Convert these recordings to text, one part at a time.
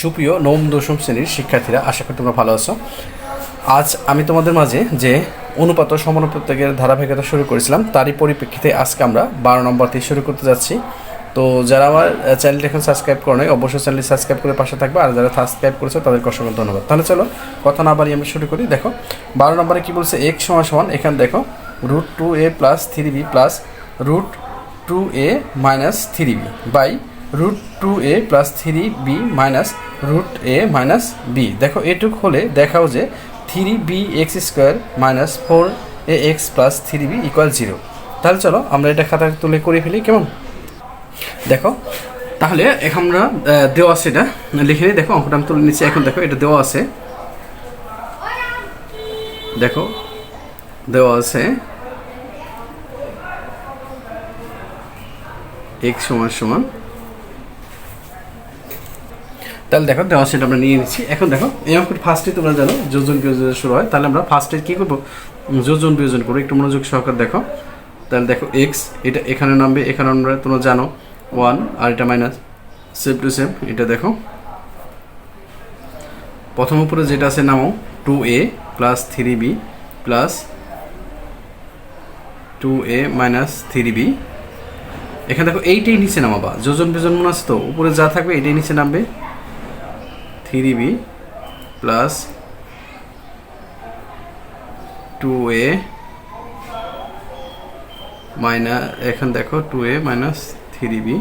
সুপ্রিয় নবম, দশম শ্রেণির শিক্ষার্থীরা, আশা করি তোমরা ভালো আছো। আজ আমি তোমাদের মাঝে যে অনুপাত ও সমানুপাতের ধারাবাহিকতা শুরু করেছিলাম, তারই পরিপ্রেক্ষিতে আজকে আমরা বারো নম্বর থেকে শুরু করতে যাচ্ছি। তো যারা আমার চ্যানেলটি এখন সাবস্ক্রাইব করে নাই, অবশ্যই চ্যানেলটি সাবস্ক্রাইব করে পাশে থাকবে, আর যারা সাবস্ক্রাইব করেছে, তাদেরকে অসংখ্য ধন্যবাদ। তাহলে চলো, কথা না বাড়িয়ে আমরা শুরু করি। দেখো, বারো নম্বরে কী বলছে? এক সমান সমান, এখানে দেখো, root two A plus three B plus root two A minus three B by root two A plus three B minus root A minus B দেখো, এটুক হলে দেখাও যে three B X square minus four A X plus three B equal zero তাহলে চলো, আমরা এটা খাতা তুলে করে ফেলি, কেমন? দেখো, তাহলে এখন আমরা দেওয়া আছে এটা। লিখে নিই, দেখো, অঙ্কটা আমি তুলে নিচ্ছি। এখন দেখো, এটা দেওয়া আছে। দেখো, দেওয়া আছে। এক্স সমান সমান তাহলে দেখো, দেওয়া সেটা আমরা নিয়ে নিচ্ছি। এখন দেখো এই অঙ্কটা ফার্স্টে তোমরা জানো, যোজন বিয়োজন শুরু হয়। তাহলে আমরা ফার্স্টে কী করব? যোজন বিয়োজন করব একটু মনোযোগ সহকারে দেখো। তাহলে দেখো এক্স এটা এখানে নামবে, এখানে আমরা তোমরা জানো ওয়ান আর এটা মাইনাস সেম টু সেম এটা দেখো। প্রথম উপরে যেটা আছে নামো two A plus three B plus two A minus three B এখানে দেখো, এইটাই নিচে নামাবা। যোজন বিয়োজন মনে আছে তো? উপরে যা থাকবে, এটাই নিচে নামবে। Three B plus two A minus এখন দেখো two A minus three B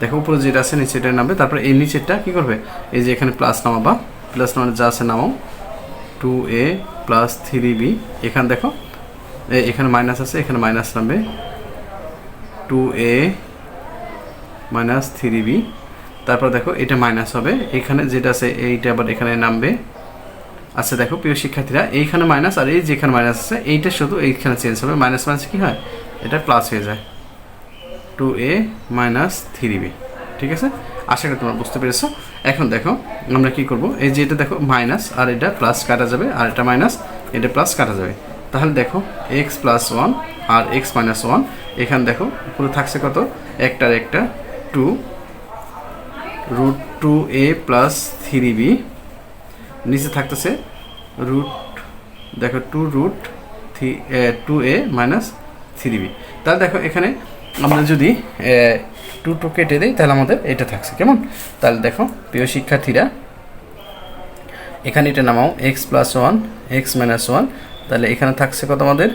দেখো উপরে যেটা আছে নিচে এটা নামবে, তারপরে এই নিচেরটা কী করবে? এই যে এখানে প্লাস নামাবা প্লাস মানে যা আছে নামাও। Two A plus three B এখানে দেখো এখানে মাইনাস আছে, এখানে মাইনাস নামবে। Two A minus three B তারপর দেখো এটা মাইনাস হবে। এখানে যেটা আছে, এইটা আবার এখানে নামবে। আচ্ছা দেখো, প্রিয় শিক্ষার্থীরা, এইখানে মাইনাস আর এই যেখানে মাইনাস আছে, এইটা শুধু এইখানে চেঞ্জ হবে। মাইনাস মাইনাস কি হয়? এটা প্লাস হয়ে যায়। Two A minus three B ঠিক আছে? আশা করি তোমরা বুঝতে পেরেছ। এখন দেখো, আমরা কি করব? এই যে এটা দেখো মাইনাস আর এটা প্লাস কাটা যাবে, আর এটা মাইনাস এটা প্লাস কাটা যাবে। তাহলে দেখো এক্স প্লাস ওয়ান আর এক্স মাইনাস ওয়ান এখানে দেখো, পুরো থাকছে কত? একটার একটা two root two A plus three B নিচে থাকতেছে রুট দেখো two root three two A minus three B তাহলে দেখো এখানে আমরা যদি টু টু কেটে দিই, তাহলে আমাদের এটা থাকছে, কেমন? তাহলে দেখো, প্রিয় শিক্ষার্থীরা, এখানে এটা নামাও X plus one X minus one তাহলে এখানে থাকছে কত আমাদের?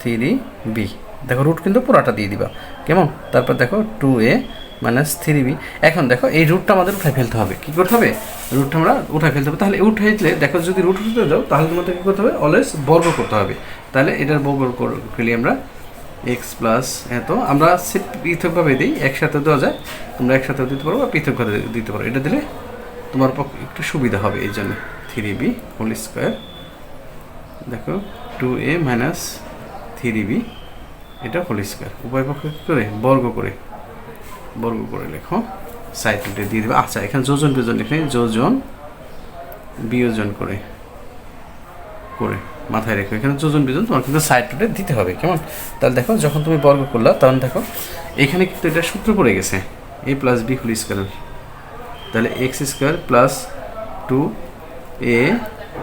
থ্রি বি দেখো রুট কিন্তু পুরাটা দিয়ে দিবা, কেমন? তারপর দেখো two A minus three B. এখন দেখো, এই রুটটা আমাদের উঠায় ফেলতে হবে। কী করতে হবে? রুটটা আমরা উঠায় ফেলতে হবে। তাহলে উঠে দিলে দেখো যদি রুট উঠতে দাও তাহলে তোমাদের কী করতে হবে? অলওয়েজ বর্গ করতে হবে। তাহলে এটার বর্গ করে, ফেলি আমরা। এক্স প্লাস এত আমরা সে পৃথকভাবে দিই, একসাথে দেওয়া যায়। তোমরা একসাথে দিতে পারো বা পৃথকভাবে দিতে পারো। এটা দিলে তোমার পক্ষে একটু সুবিধা হবে এই জন্য। থ্রি বি হোল স্কোয়ার দেখো two A minus three B এটা হোল স্কোয়ার উভয় পক্ষে কী করে? বর্গ করে। বর্গ করে লেখো। সাইড দিয়ে দেবে। আচ্ছা এখানে যোজন বিয়োজন লিখে যোজন বিয়োজন করে করে মাথায় রেখো। এখানে যোজন বিয়োজন, তোমার কিন্তু সাইড রুটে দিতে হবে। কেমন? তাহলে দেখো, যখন তুমি বর্গ করলা, তখন দেখো, এখানে কিন্তু এটা সূত্র পড়ে গেছে। A plus B whole square তাহলে X square plus two A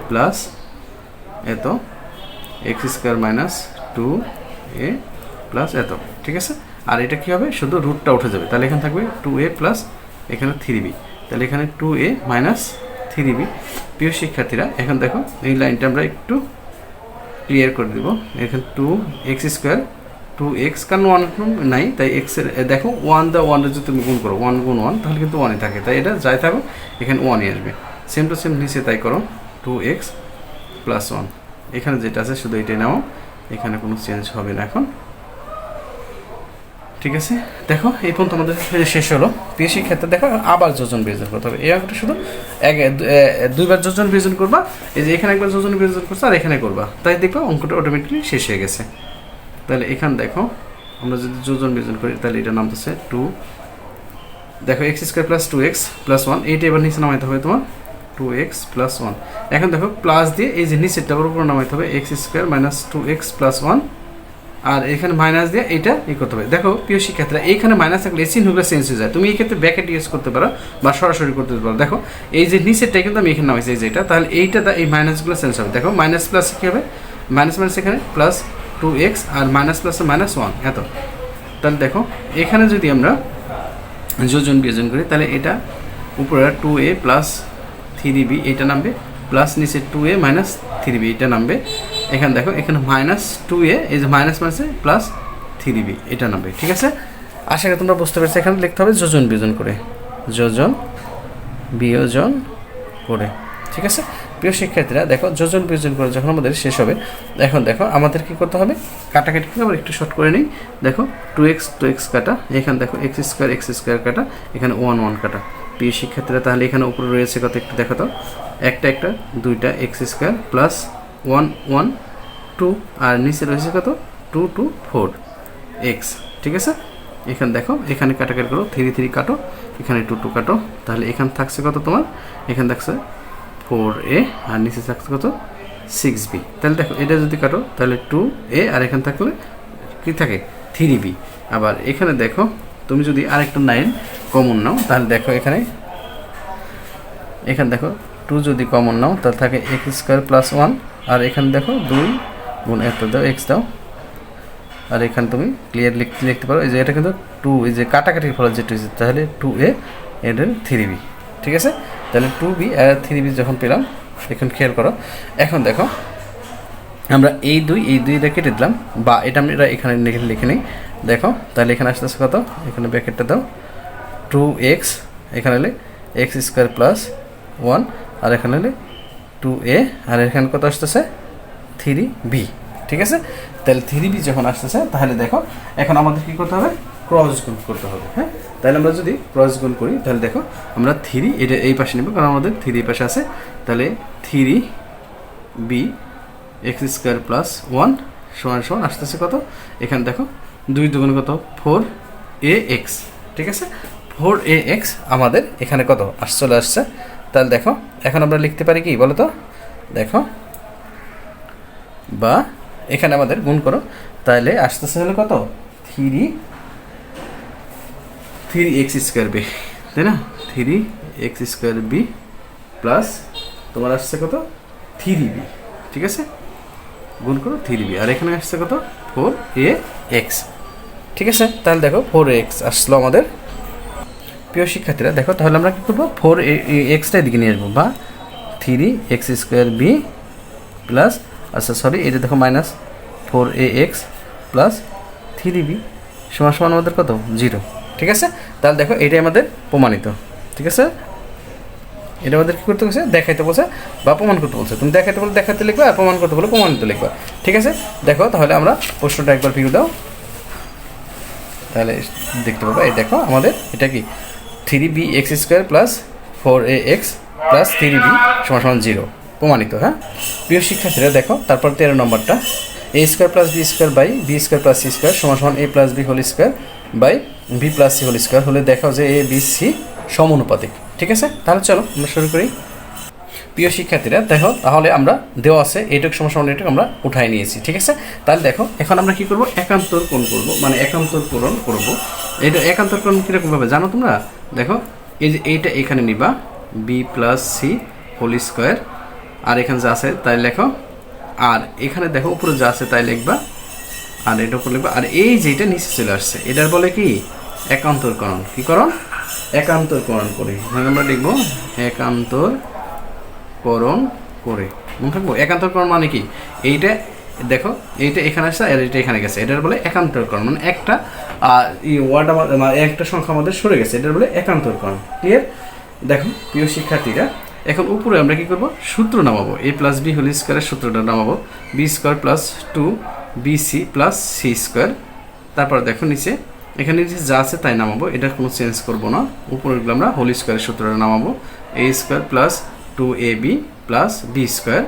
plus এত X square minus two A plus এত। ঠিক আছে? আর এটা কী হবে? শুধু রুটটা উঠে যাবে। তাহলে এখানে থাকবে টু এ প্লাস এখানে থ্রি বি তাহলে এখানে two A minus three B প্রিয় শিক্ষার্থীরা, এখন দেখো, এই লাইনটা আমরা একটু ক্লিয়ার করে দেবো। এখানে two X square two X কারণ ওয়ান নাই, তাই এক্সের দেখো ওয়ান দা ওয়ানটা যদি তুমি গুণ করো ওয়ান গুণ ওয়ান তাহলে কিন্তু ওয়ানই থাকে। তাই এটা যাই থাকো, এখানে ওয়ানই আসবে। সেম টু সেম নিচে তাই করো টু এক্স প্লাস ওয়ান এখানে যেটা আছে, শুধু এটাই নাও। এখানে কোনো চেঞ্জ হবে না এখন। ঠিক আছে? দেখো, এই পর্যন্ত আমাদের শেষ হলো। কৃষি ক্ষেত্রে দেখো, আবার যোজন বিয়োজন করতে হবে। এই অঙ্কটা শুধু এক দুইবার যোজন বিয়োজন করবা, এই যে এখানে একবার যোজন বিয়োজন করছ, আর এখানে করবা। তাই দেখবা অঙ্কটা অটোমেটিকলি শেষ হয়ে গেছে। তাহলে এখানে দেখো, আমরা যদি যোজন বিয়োজন করি, তাহলে এটা নামতেছে টু দেখো X square plus two X plus one এইটা এবার নিচে নামাইতে হবে তোমার টু এক্স প্লাস ওয়ান এখন দেখো প্লাস দিয়ে এই যে নিচেরটা আবার উপরে নামাইতে হবে X square minus two X plus one আর এখানে মাইনাস দিয়ে এটা ই করতে হবে। দেখো, প্রিয় শিক্ষার্থীরা, এইখানে মাইনাস থাকলে এই চিহ্নগুলো চেঞ্জ হয়ে যায়। তুমি এই ক্ষেত্রে ব্যাকেট ইউজ করতে পারো বা সরাসরি করতে পারো। দেখো, এই যে নিচেরটা কিন্তু আমি এখানে নামাইছি, এই যে এটা, তাহলে এইটা এই মাইনাসগুলো চেঞ্জ হবে। দেখো মাইনাস প্লাস কী হবে? মাইনাস মাইনাস এখানে প্লাস টু এক্স আর মাইনাস প্লাস মাইনাস ওয়ান এত। তাহলে দেখো, এখানে যদি আমরা যোজন বিয়োজন করি, তাহলে এটা উপরে two A plus three B এটা নামবে। প্লাস নিচে two A minus three B এটা নামবে। এখানে দেখো, এখানে মাইনাস টু এ এই যে মাইনাস মাইনাসে প্লাস থ্রি বি এটা নামবে, ঠিক আছে? আশা করি তোমরা বুঝতে পারছ, এখানে লিখতে হবে যোজন বিয়োজন করে, যোজন বিয়োজন করে, ঠিক আছে? প্রিয় শিক্ষার্থীরা, দেখো, যোজন বিয়োজন করে যখন আমাদের শেষ হবে, এখন দেখো, আমাদের কি করতে হবে? কাটাকাটি করে আবার একটু শর্ট করে নিই, দেখো টু এক্স টু এক্স কাটা, এখানে দেখো এক্স স্কোয়ার এক্স স্কোয়ার কাটা, এখানে ওয়ান ওয়ান কাটা। প্রিয় শিক্ষার্থীরা, তাহলে এখানে উপরে রয়েছে কত একটু দেখো তো একটা একটা, দুইটা X square plus one one, two, আর নিচে রয়েছে কত? টু টু, ফোর, এক্স, ঠিক আছে? এখানে দেখো, এখানে কাটাকাটি করো, থ্রি থ্রি কাটো, এখানে টু টু কাটো, তাহলে এখানে থাকছে কত তোমার? এখানে থাকছে ফোর এ, আর নিচে থাকছে কত? Six B. তাহলে দেখো, এটা যদি কাটো, তাহলে টু এ, আর এখানে থাকলে কি থাকে? Three B. আবার এখানে দেখো, তুমি যদি আরেকটা নাইন কমন নাও, তাহলে দেখো এখানে এখানে দেখো, টু যদি কমন নাও, তাহলে থাকে এক্স স্কোয়ার প্লাস ওয়ান আর এখানে দেখো দুই গুণ একটা দাও এক্স দাও। আর এখানে তুমি ক্লিয়ার লিখতে লিখতে পারো, এই যে এটা কিন্তু টু এই যে কাটাকাটির ফলে যেটা হয়েছে, তাহলে টু এ এদের থ্রি বি ঠিক আছে? তাহলে টু বি আর থ্রি বি যখন পেলাম, এখন খেয়াল করো। এখন দেখো, আমরা এই দুই, এই দুইটা কেটে দিলাম, বা এটা আমরা এখানে লিখে লিখে নিই। দেখো, তাহলে এখানে আসতেছে কত? এখানে ব্যাকেটটা দাও। টু এক্স এখানে হলে এক্স স্কোয়ার প্লাস ওয়ান আর এখানে হলে টু এ আর এখানে কত আসতেছে? থ্রি বি ঠিক আছে? তাহলে থ্রি বি যখন আসতেছে, তাহলে দেখো, এখন আমাদের কি করতে হবে? ক্রস গুণ করতে হবে হ্যাঁ? তাহলে আমরা যদি ক্রস গুণ করি, তাহলে দেখো, আমরা থ্রি এটা এই পাশে নেব, কারণ আমাদের থ্রি পাশে আছে। তাহলে three B X square plus one সমান সমান আসতেছে কত? এখানে দেখো, দুই দুগুণ কত? ফোর এ এক্স ঠিক আছে? ফোর এ এক্স আমাদের এখানে কত? আস চলে আসছে। তাহলে দেখো, এখন আমরা লিখতে পারি কি, বলো তো? দেখো। বা, এখানে আমাদের গুণ করো। তাহলে আসতেছে হলো কত? Three three X square B, তাই না? Three X square B plus তোমার আসছে কত? থ্রি বি, ঠিক আছে? গুণ করো থ্রি বি, আর এখানে আসছে কত? Four A X. ঠিক আছে? তাহলে দেখো, ফোর এক্স আসলো আমাদের। প্রিয় শিক্ষার্থীরা, দেখো, তাহলে আমরা কী করব? ফোর এক্সটা এদিকে নিয়ে আসব, বা three X square B plus আচ্ছা সরি এটা দেখো minus four A X plus three B সমান সমান আমাদের কত? জিরো ঠিক আছে? তাহলে দেখো, এটাই আমাদের প্রমাণিত, ঠিক আছে? এটা আমাদের কী করতে বলছে? দেখাইতে বলছে, বা প্রমাণ করতে বলছে। তুমি দেখাইতে বলে দেখাতে লিখবা, আর প্রমাণ করতে বলে প্রমাণিত লিখবা, ঠিক আছে? দেখো, তাহলে আমরা প্রশ্নটা একবার ভিউ দাও। তাহলে দেখতে পাবো, এই দেখো, আমাদের এটা কি? Three B X square plus four A X plus three B সমান সমান জিরো। প্রমাণিত হ্যাঁ? প্রিয় শিক্ষার্থীরা, দেখো, তারপর তেরো নম্বরটা। A square plus B square by B square plus C square সমান সমান A plus B whole square by B plus C whole square হলে দেখাও যে এ, বি, সি সমানুপাতিক, ঠিক আছে? তাহলে চলো, আমরা শুরু করি। প্রিয় শিক্ষার্থীরা, দেখো, তাহলে আমরা দেওয়া আছে, এইটুকু সমস্যা এইটুকু আমরা উঠাই নিয়েছি, ঠিক আছে? তাহলে দেখো, এখন আমরা কি করব? একান্তর কোণ করব মানে একান্তর পূরণ করব। এটা একান্তর কোণ কীরকমভাবে জানো তোমরা? দেখো, এই যে এইটা এখানে নিবা B plus C whole square আর এখানে যা আছে তাই লেখো। আর এখানে দেখো, উপরে যা আছে তাই লিখবা, আর এটা উপর লিখবা। আর এই যেটা নিচে চলে আসছে, এটার বলে কি? একান্তরকরণ। কি করণ একান্তরকরণ করি। আমরা লিখব একান্তর করণ করে। মনে থাকব? একান্তরকরণ মানে কি? এইটা দেখো, এইটা এখানে আসছে আর এটা এখানে গেছে। এটার বলে একান্তরকরণ মানে একটা ওয়ার্ড মানে একটা সংখ্যা আমাদের সরে গেছে। এটার বলে একান্তরকরণ ক্লিয়ার দেখো, প্রিয় শিক্ষার্থীরা, এখন উপরে আমরা কি করব? সূত্র নামাবো। এ প্লাস বি হোল স্কোয়ারের সূত্রটা নামাবো। B square plus two B C plus C square তারপর দেখো নিচে, এখানে যে যা আছে তাই নামাবো। এটা কোনো চেঞ্জ করব না। উপরেগুলো আমরা হোল স্কোয়ারের সূত্রটা নামাবো। A square plus two A B plus B square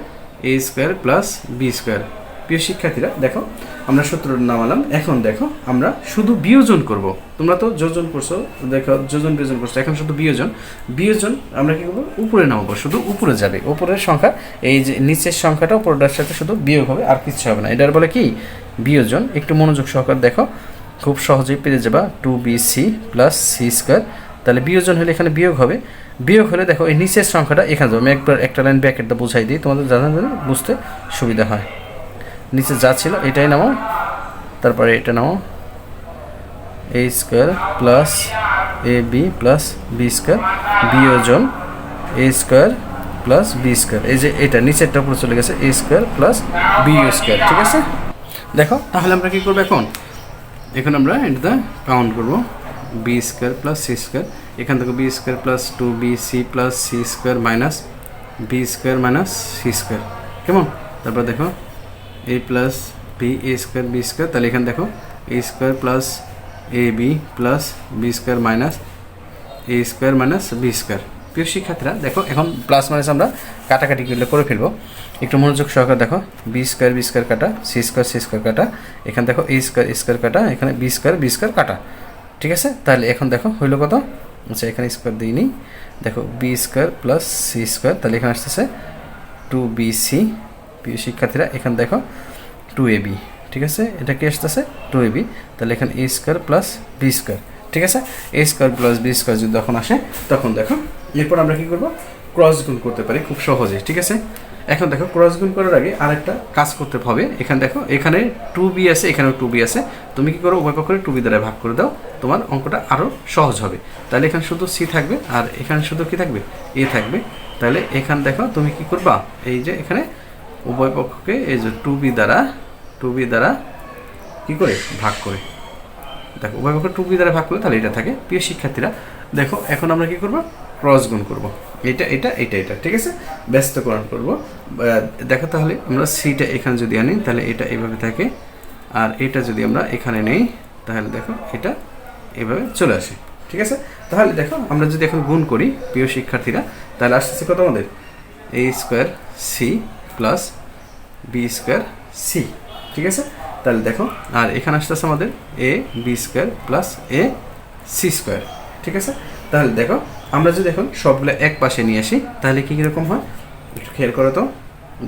A square plus B square প্রিয় শিক্ষার্থীরা, দেখো, আমরা সূত্রটা নামালাম। এখন দেখো, আমরা শুধু বিয়োজন করব। তোমরা তো যোজন করছ, দেখো, যোজন বিয়োজন করছ। এখন শুধু বিয়োজন। বিয়োজন, আমরা কি করব? উপরে নামাবো। শুধু উপরে যাবে। উপরের সংখ্যা, এই যে নিচের সংখ্যাটা, উপরটার সাথে শুধু বিয়োগ হবে, আর কিছু হবে না। এটার বলে কি? বিয়োজন। একটু মনোযোগ সহকারে দেখো, খুব সহজেই পেরে যাবা। Two B C plus C square. তাহলে বিয়োজন হলে এখানে বিয়োগ হবে। বিয়োগ হলে দেখো, এই নিচের সংখ্যাটা এখানে যাবে। আমি একবার একটা লাইন ব্যাকেটটা বোঝাই দিই। তোমাদের জানা বুঝতে সুবিধা হয়। নিচে যা ছিল, এটাই নামো তারপরে এটা নামো A square plus A B plus B square বিয়োজন A square plus B square এই যে এটা নিচেরটা উপরে চলে গেছে A square plus B square ঠিক আছে? দেখো, তাহলে আমরা কি করব এখন? এখন আমরা এটা কাউন্ট করব। B square plus C square এখান থেকে B square plus two B C plus C square minus B square minus C square কেমন? তারপর দেখো। A plus B A square B square তাহলে এখানে দেখো A square plus A B plus B square minus A square minus B square প্রিয় শিক্ষার্থীরা, দেখো, এখন প্লাস মাইনাস আমরা কাটাকাটি করলে করে ফেলব। একটু মনোযোগ সহকারে দেখো বি স্কোয়ার বি স্কোয়ার কাটা সি স্কোয়ার সি স্কোয়ার কাটা। এখানে দেখো এ স্কোয়ার স্কোয়ার কাটা, এখানে বি স্কোয়ার বি স্কোয়ার কাটা। ঠিক আছে? তাহলে এখন দেখো, হইল কত? আচ্ছা এখানে স্কোয়ার দিইনি। দেখো B square plus C square তাহলে এখানে আসতেছে টু বি সি শিক্ষার্থীরা, এখানে দেখো টু এ বি ঠিক আছে? এটা কি আসতেছে? টু এ বি তাহলে এখানে A square plus B square ঠিক আছে? A square plus B square যদি তখন আসে, তখন দেখো, এরপর আমরা কি করব? ক্রস গুণ করতে পারি খুব সহজে, ঠিক আছে? এখন দেখো ক্রস গুণ করার আগে আরেকটা কাজ করতে হবে। এখানে দেখো, এখানে টু বি আছে, এখানেও টু বি আছে। তুমি কি করো, উভয় পক্ষের টু বি দ্বারা ভাগ করে দাও, তোমার অঙ্কটা আরও সহজ হবে। তাহলে এখানে শুধু সি থাকবে, আর এখানে শুধু কি থাকবে? এ থাকবে। তাহলে এখানে দেখো, তুমি কি করবা? এই যে এখানে উভয় পক্ষকে এই যে টু বি দ্বারা টু বি দ্বারা কি করে? ভাগ করে। দেখো, উভয় পক্ষ টু বি দ্বারা ভাগ করলে তাহলে এটা থাকে। প্রিয় শিক্ষার্থীরা, দেখো, এখন আমরা কি করব? ক্রস গুণ করব। এটা এটা এটা এটা, ঠিক আছে? ব্যস্তকরণ করব। দেখো তাহলে আমরা সিটা এখানে যদি আনি, তাহলে এটা এইভাবে থাকে। আর এটা যদি আমরা এখানে নেই, তাহলে দেখো, এটা এভাবে চলে আসে। ঠিক আছে? তাহলে দেখো, আমরা যদি এখন গুণ করি, প্রিয় শিক্ষার্থীরা, তাহলে আসতেছে কত আমাদের? A square C plus B square C ঠিক আছে? তাহলে দেখো, আর এখানে আসতেছে আমাদের A B square plus A C square ঠিক আছে? তাহলে দেখো, আমরা যদি এখন সবগুলো এক পাশে নিয়ে আসি, তাহলে কী কীরকম হয়? একটু খেয়াল করো তো।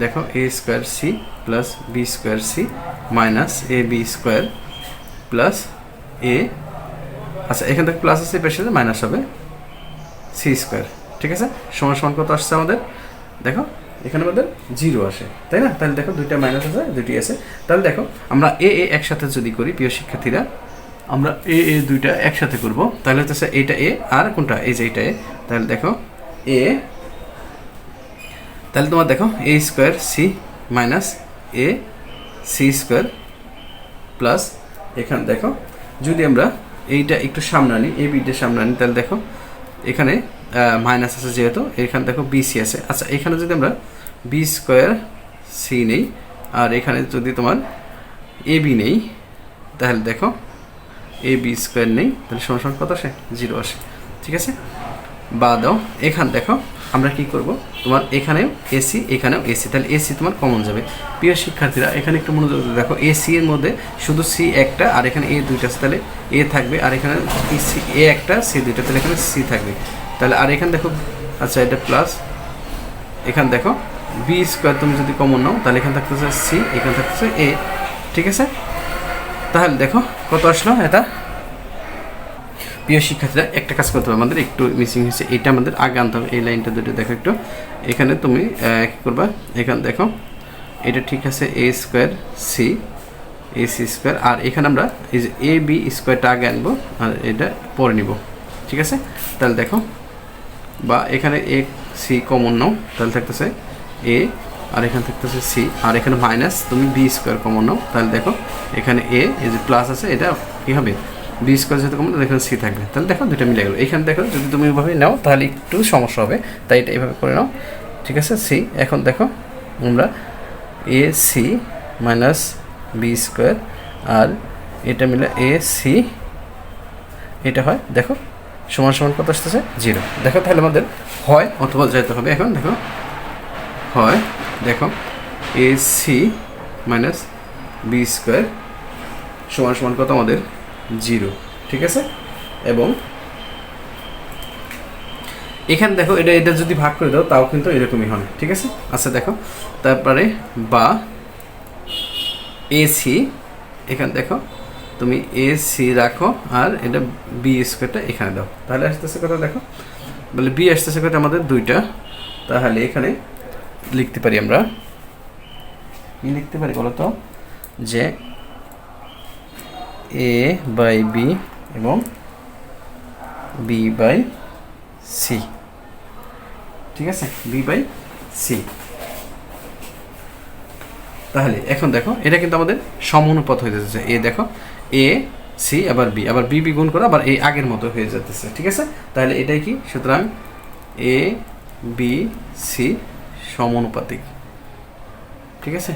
দেখো A square C plus B square C minus A B square plus A আচ্ছা এখান থেকে প্লাস আছে পেশে মাইনাস হবে সি স্কোয়ার ঠিক আছে? সমান সমান কত আসছে আমাদের? দেখো এখানে আমাদের জিরো আসে, তাই না? তাহলে দেখো দুইটা মাইনাস আছে, দুইটি আছে। তাহলে দেখো, আমরা এ এ একসাথে যদি করি, প্রিয় শিক্ষার্থীরা, আমরা এ এ দুইটা একসাথে করব। তাহলে হচ্ছে এইটা এ আর কোনটা? এই যে এইটা এ তাহলে দেখো এ তাহলে তোমার দেখো A square C minus A C square plus এখানে দেখো, যদি আমরা এইটা একটু সামনে আনি এ বিটা সামনে আনি, তাহলে দেখো এখানে মাইনাস আছে যেহেতু, এখানে দেখো বিসি আছে। আচ্ছা এখানে যদি আমরা বি স্কোয়ার সি নেই, আর এখানে যদি তোমার এ বি নেই, তাহলে দেখো এ বি স্কোয়ার নেই, তাহলে সমান কত আসে? জিরো আসে। ঠিক আছে? বা দাও। এখান দেখো, আমরা কি করব? তোমার এখানেও এসি এখানেও এসি। তাহলে এসি তোমার কমন যাবে। প্রিয় শিক্ষার্থীরা, এখানে একটু মনোযোগ দেখো, এসি এর মধ্যে শুধু সি একটা, আর এখানে এ দুইটা আছে, তাহলে এ থাকবে, আর এখানে সি, এ একটা, সি দুইটা, তাহলে এখানে সি থাকবে। তাহলে আর এখানে দেখো আচ্ছা এটা প্লাস এখানে দেখো বি স্কোয়ার তুমি যদি কমন নাও, তাহলে এখানে থাকতেছে সি, এখানে থাকতেছে এ, ঠিক আছে? তাহলে দেখো, কত আসলো এটা? প্রিয় শিক্ষার্থীরা, একটা কাজ করতে হবে। আমাদের একটু মিসিং হয়েছে। এটা আমাদের আগে আনতে হবে। এই লাইনটা দুটো দেখো একটু। এখানে তুমি কী করবা? এখানে দেখো, এটা ঠিক আছে A square C A C square আর এখানে আমরা এই যে এ বি স্কোয়ারটা আগে আনব, আর এটা পরে নিব। ঠিক আছে? তাহলে দেখো, বা এখানে এ সি কমন নাও, তাহলে থাকতেছে এ আর এখানে থাকতেছে সি আর এখানে মাইনাস তুমি বি স্কোয়ার কমন নাও। তাহলে দেখো, এখানে এ এই যে প্লাস আছে, এটা কী হবে? বি স্কোয়ার যেহেতু কমন এখানে সি থাকবে। তাহলে দেখো দুটো মিলে গেলো। এখানে দেখো যদি তুমি এভাবে নাও, তাহলে একটু সমস্যা হবে। তাই এটা এভাবে করে নাও। ঠিক আছে? সি এখন দেখো আমরা A C minus B square আর এটা মিলে এ সি এটা হয়, দেখো, সমান সমান কত আসতেছে? জিরো। দেখো তাহলে আমাদের হয় অথবা যেতে হবে। এখন দেখো, হয়, দেখো A C minus B square সমান সমান কত আমাদের? জিরো, ঠিক আছে? এবং এখানে দেখো, এটা এটা যদি ভাগ করে দাও, তাও কিন্তু এরকমই হবে, ঠিক আছে? আচ্ছা দেখো, তারপরে বা এসি, এখানে দেখো, তুমি এ সি রাখো, আর এটা বি স্কোয়ারটা এখানে দাও। তাহলে আসতেছে কথা দেখো? বলে বি আসতেছে কথা আমাদের দুইটা। তাহলে এখানে লিখতে পারি আমরা। কি লিখতে পারি বলো তো? যে এ বাই বি এবং বি বাই সি ঠিক আছে? বি বাই সি তাহলে এখন দেখো, এটা কিন্তু আমাদের সমানুপাত হয়ে যাচ্ছে। এ দেখো এ সি আবার বি আবার বি বি গুণ করে আবার এ আগের মতো হয়ে যাচ্ছে। ঠিক আছে? তাহলে এটাই কি? সুতরাং এ বি সি সমানুপাতিক। ঠিক আছে?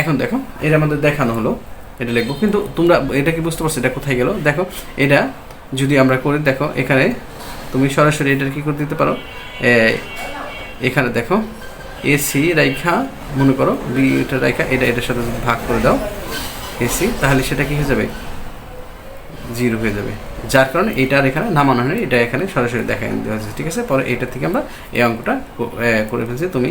এখন দেখো এটা আমাদের দেখানো হলো এটা লিখব। কিন্তু তোমরা এটা কি বুঝতে পারছ? এটা কোথায় গেল? দেখো, এটা যদি আমরা করে, দেখো, এখানে তুমি সরাসরি এটা কি করে দিতে পারো? এখানে দেখো, এসি রাইখা মনে করো এটা রাইখা এটা, এটার সাথে ভাগ করে দাও, এসি, তাহলে সেটা কি হয়ে যাবে? জিরো হয়ে যাবে। যার কারণে এটা আর এখানে নামানো হয়নি, এটা এখানে সরাসরি দেখা দেওয়া হয়েছে, ঠিক আছে? পরে এটা থেকে আমরা এই অঙ্কটা করে ফেলছি। তুমি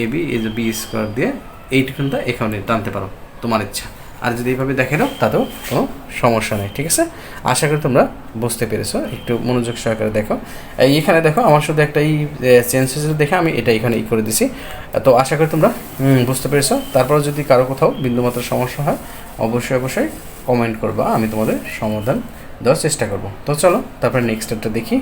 এ বি যে বি স্কোয়ার দিয়ে এইটুকুনটা এখানে টানতে পারো, তোমার ইচ্ছা। আর যদি এইভাবে দেখে দাও তাতেও কোনো সমস্যা নেই, ঠিক আছে? আশা করি তোমরা বুঝতে পেরেছ। একটু মনোযোগ সহকারে দেখো। এখানে দেখো, আমার শুধু একটা এই চেঞ্জেস দেখে আমি এটা এখানে ই করে দিছি। তো আশা করি তোমরা বুঝতে পেরেছ। তারপর যদি কারও কোথাও বিন্দুমাত্র সমস্যা হয়, অবশ্যই অবশ্যই কমেন্ট করবা, আমি তোমাদের সমাধান দেওয়ার চেষ্টা করব। তো চলো, তারপরে নেক্সট স্টেপটা দেখি।